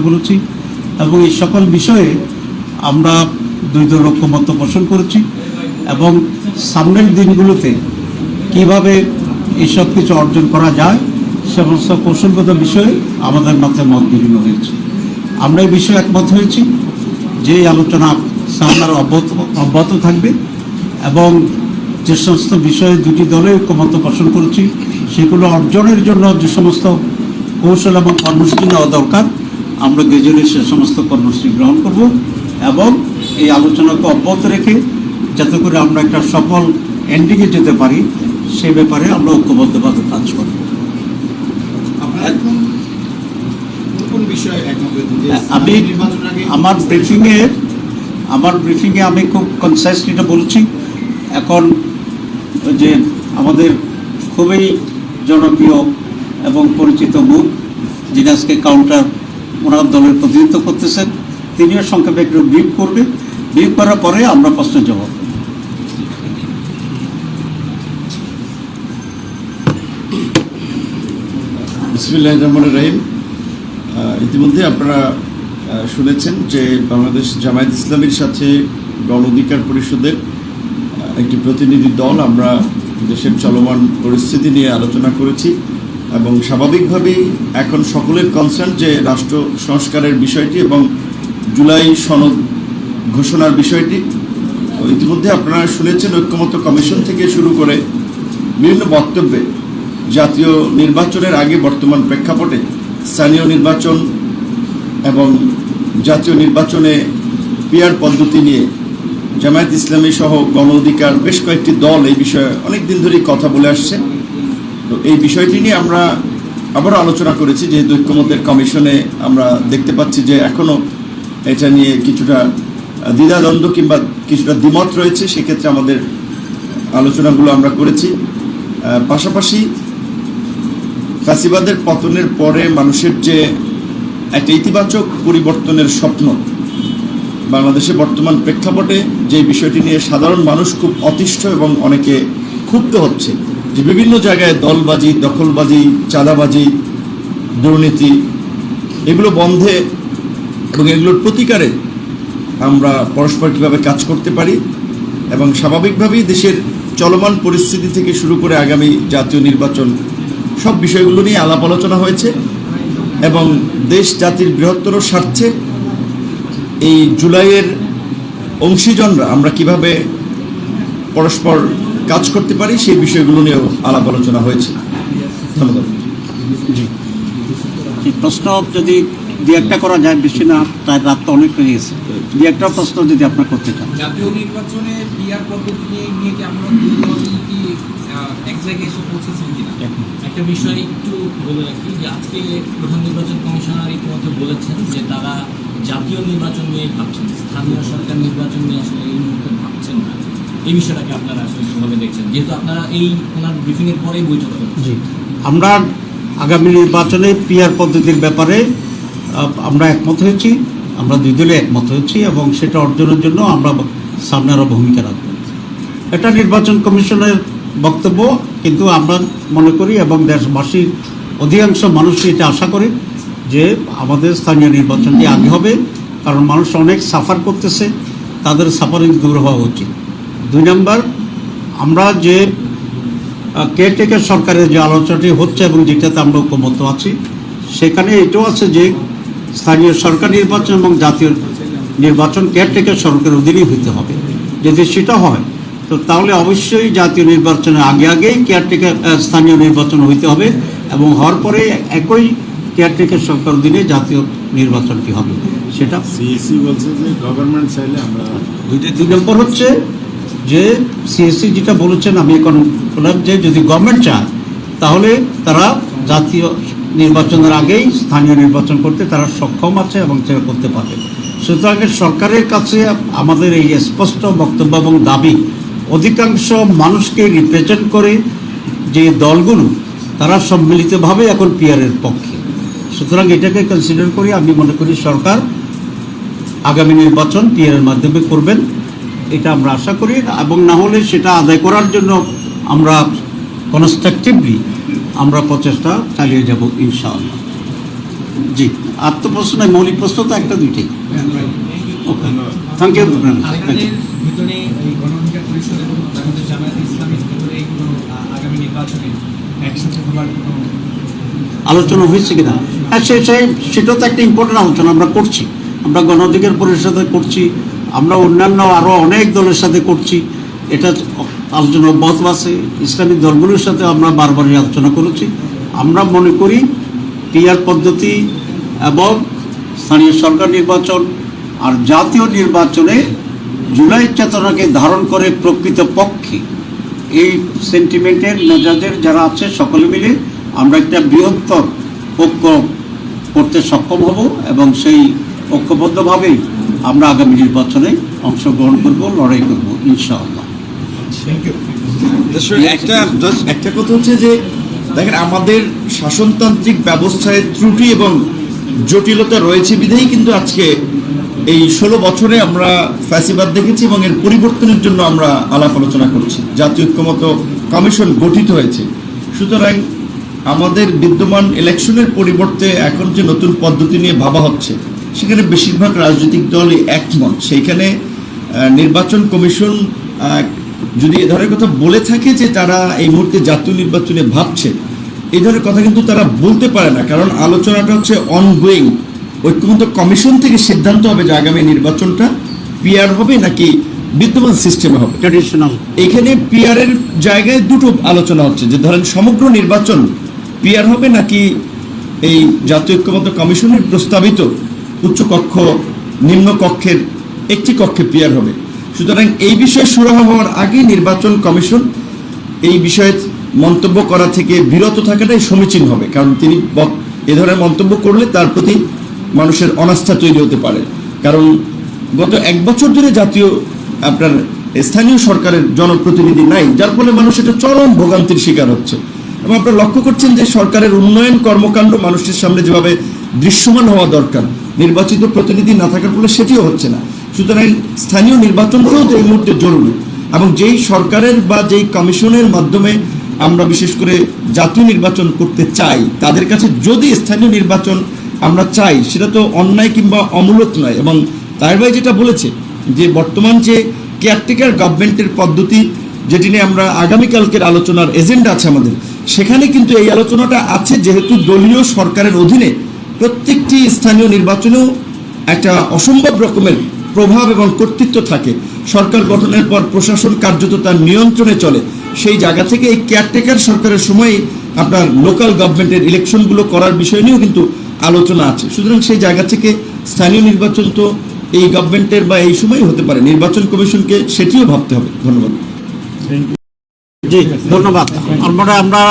বলেছি এবং এই সকল বিষয়ে আমরা দুই দল ঐক্যমত্য পোষণ করেছি এবং সামনের দিনগুলোতে কীভাবে এইসব কিছু অর্জন করা যায় সে সমস্ত কৌশলগত বিষয়ে আমাদের মধ্যে মত বিভিন্ন হয়েছে। আমরা এই বিষয়ে একমত হয়েছি যে আলোচনা সামনের অব্যাহত অব্যাহত থাকবে এবং যে সমস্ত বিষয়ে দুটি দলে ঐক্যমত্য পোষণ করেছি সেগুলো অর্জনের জন্য যে সমস্ত কৌশল এবং কর্মসূচি নেওয়া দরকার আমরা গেজরে সে সমস্ত কর্মসূচি গ্রহণ করব এবং এই আলোচনাকে অব্যাহত রেখে যাতে করে আমরা একটা সফল এন্ডিংয়ে যেতে পারি সে ব্যাপারে আমরা ঐক্যবদ্ধভাবে কাজ করব। আপনারা এখন কোন কোন বিষয়ে একমত হয়েছেন? যে আমি আমার ব্রিফিংয়ে আমার ব্রিফিংয়ে আমি খুব কনসাইসলিটা বলছি। এখন যে আমাদের খুবই জনপ্রিয় এবং পরিচিত মুখ যিনি আজকে কাউন্টার ওনার দলের প্রতিনিধিত্ব করতেছেন, তিনিও সংক্ষেপে একটু ব্রিফ করবে। ব্রিফ করার পরে আমরা প্রশ্নের জবাব রহিম। ইতিমধ্যে আপনারা শুনেছেন যে বাংলাদেশ জামায়াত ইসলামীর সাথে গণ অধিকার পরিষদের একটি প্রতিনিধি দল আমরা দেশের চলমান পরিস্থিতি নিয়ে আলোচনা করেছি। এবং স্বাভাবিকভাবেই এখন সকলের কনসার্ন যে রাষ্ট্র সংস্কারের বিষয়টি এবং জুলাই সনদ ঘোষণার বিষয়টি। ইতিমধ্যে আপনারা শুনেছেন ঐক্যমত্য কমিশন থেকে শুরু করে বিভিন্ন বক্তব্যে জাতীয় নির্বাচনের আগে বর্তমান প্রেক্ষাপটে স্থানীয় নির্বাচন এবং জাতীয় নির্বাচনে পিয়ার পদ্ধতি নিয়ে জামায়াত ইসলামী সহ গণ অধিকার বেশ কয়েকটি দল এই বিষয়ে অনেক দিন ধরেই কথা বলে আসছে। তো এই বিষয়টি নিয়ে আমরা আবারও আলোচনা করেছি, যেহেতু ঐক্যমতের কমিশনে আমরা দেখতে পাচ্ছি যে এখনও এটা নিয়ে কিছুটা দ্বিধাদ্বন্দ্ব কিংবা কিছুটা দ্বিমত রয়েছে, সেক্ষেত্রে আমাদের আলোচনাগুলো আমরা করেছি। পাশাপাশি ফাঁসিবাদের পতনের পরে মানুষের যে একটা ইতিবাচক পরিবর্তনের স্বপ্ন, বাংলাদেশে বর্তমান প্রেক্ষাপটে যে বিষয়টি নিয়ে সাধারণ মানুষ খুব অতিষ্ঠ এবং অনেকে ক্ষুব্ধ হচ্ছে যে বিভিন্ন জায়গায় দলবাজি, দখলবাজি, চাঁদাবাজি, দুর্নীতি, এগুলো বন্ধে এবং এগুলোর প্রতিকারে আমরা পরস্পর কীভাবে কাজ করতে পারি এবং স্বাভাবিকভাবেই দেশের চলমান পরিস্থিতি থেকে শুরু করে আগামী জাতীয় নির্বাচন সব বিষয়গুলো নিয়ে আলাপ আলোচনা হয়েছে এবং দেশ জাতির বৃহত্তর স্বার্থে এই জুলাইয়ের অংশীজনরা আমরা কীভাবে পরস্পর কাজ করতে পারি সেই বিষয়গুলো নিয়েও আলাপ আলোচনা হয়েছে। ধন্যবাদ। জি। প্রশ্ন যদি দু একটা করা যায় বেশি না তাই রাত তো অনেক হয়ে গেছে। দু একটা প্রশ্ন যদি আপনার করতে চান। জাতীয় নির্বাচনে পিআর পদ্ধতি নিয়ে কি আমরা কি এক জায়গায় এসে পৌঁছেছেন কিনা? একটা বিষয় একটু বলে রাখি যে আজকে প্রধান নির্বাচন কমিশনার ইতিমধ্যে বলেছেন যে তারা জাতীয় নির্বাচন নিয়ে ভাবছেন স্থানীয় সরকার নির্বাচন নিয়ে আসলে এই মুহূর্তে এই বিষয়টাকে আপনারা আসলে দেখছেন? যেহেতু আপনারা এই ওনার পরেই বৈঠক আমরা আগামী নির্বাচনে পিআর পদ্ধতির ব্যাপারে আমরা একমত হয়েছি। আমরা দুই দলে একমত হয়েছি এবং সেটা অর্জনের জন্য আমরা সামনে আরও ভূমিকা রাখব। এটা নির্বাচন কমিশনের বক্তব্য, কিন্তু আমরা মনে করি এবং দেশবাসীর অধিকাংশ মানুষই এটা আশা করে যে আমাদের স্থানীয় নির্বাচনটি আগে হবে, কারণ মানুষ অনেক সাফার করতেছে, তাদের সাফারিং দূর হওয়া উচিত। দুই নম্বর আমরা যে কেয়ারটেকার সরকারের যে আলোচনাটি হচ্ছে এবং যেটাতে আমরা ঐক্যমত আছি সেখানে এটাও আছে যে স্থানীয় সরকার নির্বাচন এবং জাতীয় নির্বাচন কেয়ারটেকার সরকারের অধীনেই হতে হবে। যদি সেটা হয় তো তাহলে অবশ্যই জাতীয় নির্বাচনের আগে আগেই কেয়ারটেকার স্থানীয় নির্বাচন হইতে হবে এবং হওয়ার পরে একই কেয়ারটেকার সরকার অধীনে জাতীয় নির্বাচনটি হবে। সেটা সিএসি বলছে যে গভর্নমেন্ট চাইলে আমরা দুই নম্বর হচ্ছে যে সিএসসি যেটা বলেছেন, আমি এখন বললাম যে যদি গভর্নমেন্ট চায়, তাহলে তারা জাতীয় নির্বাচনের আগেই স্থানীয় নির্বাচন করতে তারা সক্ষম আছে এবং সেটা করতে পারবে। সুতরাং সরকারের কাছে আমাদের এই স্পষ্ট বক্তব্য এবং দাবি, অধিকাংশ মানুষকে রিপ্রেজেন্ট করে যে দলগুলো, তারা সম্মিলিতভাবে এখন পিয়ারের পক্ষে। সুতরাং এটাকে কনসিডার করে, আমি মনে করি সরকার আগামী নির্বাচন পিয়ারের মাধ্যমে করবেন। এটা আমরা আশা করি এবং না হলে সেটা আদায় করার জন্য আমরা কনস্ট্রাকটিভলি আমরা প্রচেষ্টা চালিয়ে যাব ইনশাআল্লাহ। জি আর তো প্রশ্ন নাই মৌলিক প্রশ্ন তো একটা দুইটাই। ওকে থ্যাংক ইউ ভিতরে এই পরিষদ এবং বাংলাদেশ জামায়াত ইসলামের ভিতরে কোনো আগামী নির্বাচনে একসাথে হবার কোনো আলোচনা হয়েছে কিনা? হ্যাঁ সে সে সেটাও তো একটা ইম্পর্টেন্ট আলোচনা আমরা করছি। আমরা গণ অধিকার পরিষদে করছি আমরা অন্যান্য আরও অনেক দলের সাথে করছি। এটা আলোচনা অব্যাহত আছে। ইসলামিক দলগুলোর সাথে আমরা বারবারই আলোচনা করেছি। আমরা মনে করি পিআর পদ্ধতি এবং স্থানীয় সরকার নির্বাচন আর জাতীয় নির্বাচনে জুলাই চেতনাকে ধারণ করে প্রকৃত পক্ষে এই সেন্টিমেন্টের মেজাজের যারা আছে সকলে মিলে আমরা একটা বৃহত্তর ঐক্য করতে সক্ষম হব এবং সেই ঐক্যবদ্ধভাবেই আমরা আগামী নির্বাচনে অংশগ্রহণ করব লড়াই করব ইনশাআল্লাহ। একটা একটা কথা হচ্ছে যে দেখেন আমাদের শাসনতান্ত্রিক ব্যবস্থায় ত্রুটি এবং জটিলতা রয়েছে বিধেই কিন্তু আজকে এই ষোলো বছরে আমরা ফ্যাসিবাদ দেখেছি এবং এর পরিবর্তনের জন্য আমরা আলাপ আলোচনা করছি। জাতীয় ঐক্যমত কমিশন গঠিত হয়েছে। সুতরাং আমাদের বিদ্যমান ইলেকশনের পরিবর্তে এখন যে নতুন পদ্ধতি নিয়ে ভাবা হচ্ছে সেখানে বেশিরভাগ রাজনৈতিক দলই একমত। সেইখানে নির্বাচন কমিশন যদি এ ধরনের কথা বলে থাকে যে তারা এই মুহূর্তে জাতীয় নির্বাচনে ভাবছে এই ধরনের কথা কিন্তু তারা বলতে পারে না। কারণ আলোচনাটা হচ্ছে অনগোয়িং ঐক্যমত কমিশন থেকে সিদ্ধান্ত হবে যে আগামী নির্বাচনটা পিআর হবে নাকি বিদ্যমান সিস্টেমে হবে। ট্র্যাডিশনাল এখানে পিয়ারের জায়গায় দুটো আলোচনা হচ্ছে যে ধরেন সমগ্র নির্বাচন পিআর হবে নাকি এই জাতীয় ঐক্যমত কমিশনের প্রস্তাবিত উচ্চকক্ষ নিম্ন কক্ষের একটি কক্ষে পিআর হবে। সুতরাং এই বিষয়ে সুরাহা হওয়ার আগে নির্বাচন কমিশন এই বিষয়ে মন্তব্য করা থেকে বিরত থাকাটাই সমীচীন হবে। কারণ তিনি এ ধরনের মন্তব্য করলে তার প্রতি মানুষের অনাস্থা তৈরি হতে পারে। কারণ গত এক বছর ধরে জাতীয় আপনার স্থানীয় সরকারের জনপ্রতিনিধি নাই, যার ফলে মানুষ এটা চরম ভোগান্তির শিকার হচ্ছে। এবং আপনারা লক্ষ্য করছেন যে সরকারের উন্নয়ন কর্মকাণ্ড মানুষের সামনে যেভাবে দৃশ্যমান হওয়া দরকার নির্বাচিত প্রতিনিধি না থাকার ফলে সেটিও হচ্ছে না। সুতরাং স্থানীয় নির্বাচনটাও তো এই মুহূর্তে জরুরি। এবং যেই সরকারের বা যেই কমিশনের মাধ্যমে আমরা বিশেষ করে জাতীয় নির্বাচন করতে চাই, তাদের কাছে যদি স্থানীয় নির্বাচন আমরা চাই, সেটা তো অন্যায় কিংবা অমূলক নয়। এবং তার ভাই যেটা বলেছে যে বর্তমান যে কেয়ারটেকার গভর্নমেন্টের পদ্ধতি, যেটি নিয়ে আমরা আগামীকালকের আলোচনার এজেন্ডা আছে আমাদের, সেখানে কিন্তু এই আলোচনাটা আছে, যেহেতু দলীয় সরকারের অধীনে প্রত্যেকটি স্থানীয় নির্বাচনেও একটা অসম্ভব রকমের প্রভাব এবং কর্তৃত্ব থাকে। সরকার গঠনের পর প্রশাসন কার্যত তার নিয়ন্ত্রণে চলে। সেই জায়গা থেকে এই কেয়ারটেকার সরকারের সময় আপনার লোকাল গভর্নমেন্টের ইলেকশনগুলো করার বিষয় নিয়েও কিন্তু আলোচনা আছে। সুতরাং সেই জায়গা থেকে স্থানীয় নির্বাচন তো এই গভর্নমেন্টের বা এই সময় হতে পারে। নির্বাচন কমিশনকে সেটিও ভাবতে হবে। ধন্যবাদ। জি, ধন্যবাদ। আমরা আমরা